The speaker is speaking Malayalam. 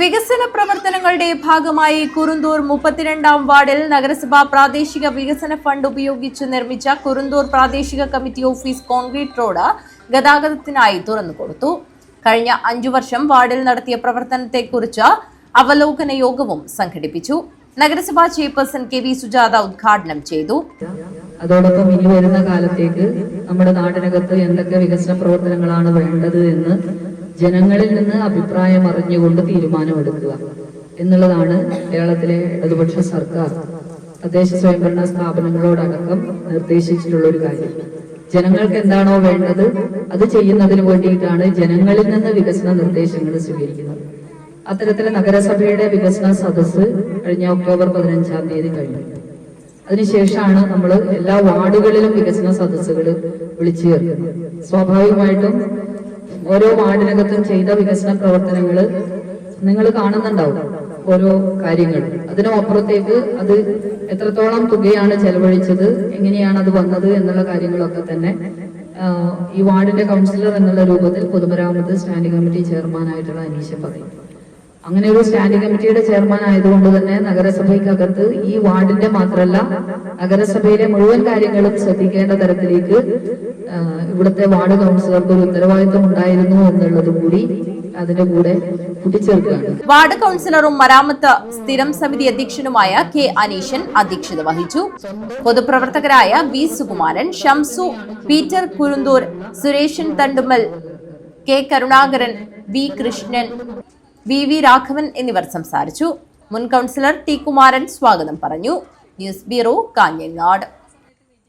വികസന പ്രവർത്തനങ്ങളുടെ ഭാഗമായി കുറുന്തൂർ മുപ്പത്തിരണ്ടാം വാർഡിൽ നഗരസഭാ പ്രാദേശിക വികസന ഫണ്ട് ഉപയോഗിച്ച് നിർമ്മിച്ച കുറുന്തൂർ പ്രാദേശിക കമ്മിറ്റി ഓഫീസ് കോൺക്രീറ്റ് റോഡ് ഗതാഗതത്തിനായി തുറന്നു കൊടുത്തു. കഴിഞ്ഞ അഞ്ചു വർഷം വാർഡിൽ നടത്തിയ പ്രവർത്തനത്തെക്കുറിച്ച് അവലോകന യോഗവും സംഘടിപ്പിച്ചു. നഗരസഭാ ചെയർപേഴ്സൺ കെ വി സുജാത ഉദ്ഘാടനം ചെയ്തു. അതോടൊപ്പം ഇനി വരുന്ന കാലത്തേക്ക് നമ്മുടെ നാടിനകത്ത് എന്തൊക്കെ വികസന പ്രവർത്തനങ്ങളാണ് വേണ്ടത് എന്ന് ജനങ്ങളിൽ നിന്ന് അഭിപ്രായം അറിഞ്ഞുകൊണ്ട് തീരുമാനമെടുക്കുക എന്നുള്ളതാണ് കേരളത്തിലെ ഇടതുപക്ഷ സർക്കാർ. തദ്ദേശ സ്വയംഭരണ സ്ഥാപനങ്ങളോടടക്കം നിർദ്ദേശിച്ചിട്ടുള്ള ഒരു കാര്യം. ജനങ്ങൾക്ക് എന്താണോ വേണ്ടത് അത് ചെയ്യുന്നതിന് വേണ്ടിയിട്ടാണ് ജനങ്ങളിൽ നിന്ന് വികസന നിർദ്ദേശങ്ങൾ സ്വീകരിക്കുന്നത്. അത്തരത്തിലെ നഗരസഭയുടെ വികസന സദസ്സ് കഴിഞ്ഞ ഒക്ടോബർ പതിനഞ്ചാം തീയതി കഴിഞ്ഞു. അതിനുശേഷമാണ് നമ്മൾ എല്ലാ വാർഡുകളിലും വികസന സദസ്സുകൾ വിളിച്ചു ചേർക്കുന്നത്. സ്വാഭാവികമായിട്ടും ഓരോ വാർഡിനകത്തും ചെയ്ത വികസന പ്രവർത്തനങ്ങൾ നിങ്ങൾ കാണുന്നുണ്ടാവും ഓരോ കാര്യങ്ങൾ. അതിനപ്പുറത്തേക്ക് അത് എത്രത്തോളം തുകയാണ് ചെലവഴിച്ചത് എങ്ങനെയാണ് അത് വന്നത് എന്നുള്ള കാര്യങ്ങളൊക്കെ തന്നെ ഈ വാർഡിന്റെ കൗൺസിലർ എന്നുള്ള രൂപത്തിൽ പൊതുമരാമത്ത് സ്റ്റാൻഡിംഗ് കമ്മിറ്റി ചെയർമാനായിട്ടുള്ള അനീഷ പറയും. അങ്ങനെ ഒരു സ്റ്റാൻഡിംഗ് കമ്മിറ്റിയുടെ ചെയർമാൻ ആയതുകൊണ്ട് തന്നെ നഗരസഭയ്ക്കകത്ത് ഈ വാർഡിന്റെ മാത്രമല്ല നഗരസഭയിലെ മുഴുവൻ കാര്യങ്ങളും ശ്രദ്ധിക്കേണ്ട തരത്തിലേക്ക് ഇവിടുത്തെ വാർഡ് കൗൺസിലർക്ക് ഒരു ഉത്തരവാദിത്വം ഉണ്ടായിരുന്നു എന്നുള്ളത് കൂടി അതിന്റെ കൂടെ വാർഡ് കൗൺസിലറും മരാമത്ത് സ്ഥിരം സമിതി അധ്യക്ഷനുമായ കെ അനീഷൻ അധ്യക്ഷത വഹിച്ചു. പൊതുപ്രവർത്തകരായ V Sukumaran Shamsu Peter Kurunthoor Sureshan Thandumal K Karunakaran V Krishnan V V Raghavan എന്നിവർ സംസാരിച്ചു. മുൻ കൗൺസിലർ ടി കുമാരൻ സ്വാഗതം പറഞ്ഞു. News bureau Kanhangad.